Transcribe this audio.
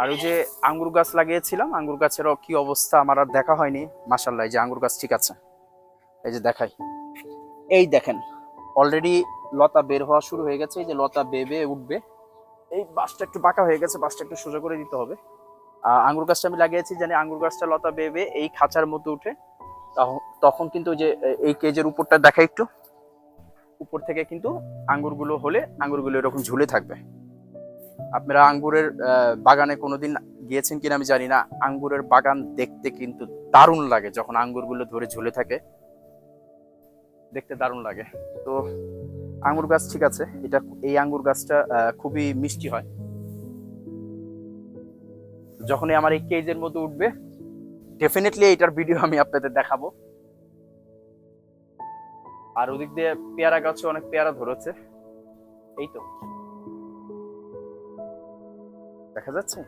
আর ওই যে আঙ্গুর গাছ লাগিয়েছিলাম, আঙ্গুর গাছেরও কি অবস্থা আমার আর দেখা হয়নি। মাসাল্লাহ এই যে আঙ্গুর গাছ ঠিক আছে। এই যে দেখাই। এই দেখেন অলরেডি লতা বের হওয়া শুরু হয়ে গেছে, এই যে লতা বেবে উঠবে। এই বাসটা একটু বাঁকা হয়ে গেছে বাঁশটা একটু সোজা করে দিতে হবে। আঙ্গুর গাছটা আমি লাগিয়েছি, জানি আঙ্গুর গাছটা লতা বেবে এই খাঁচার মধ্যে উঠে তখন কিন্তু যে, এই কেজের উপরটা দেখা একটু। উপর থেকে কিন্তু আঙ্গুরগুলো হলে আঙ্গুরগুলো এরকম ঝুলে থাকবে। আপনারা আঙ্গুরের বাগানে কোনোদিন গিয়েছেন কিনা আমি জানি না। আঙ্গুরের বাগান দেখতে কিন্তু দারুণ লাগে যখন আঙ্গুরগুলো ধরে ঝুলে থাকে। দেখতে দারুণ লাগে। তো আঙ্গুর গাছ ঠিক আছে। এটা এই আঙ্গুর গাছটা খুবই মিষ্টি হয়। যখনই আমার এই কেজের মধ্যে উঠবে ডেফিনেটলি এটার ভিডিও আমি আপনাদের দেখাবো। আর ওদিক দিয়ে পেয়ারা গাছে অনেক পেয়ারা ধরেছে। এই তো। দেখা যাচ্ছে?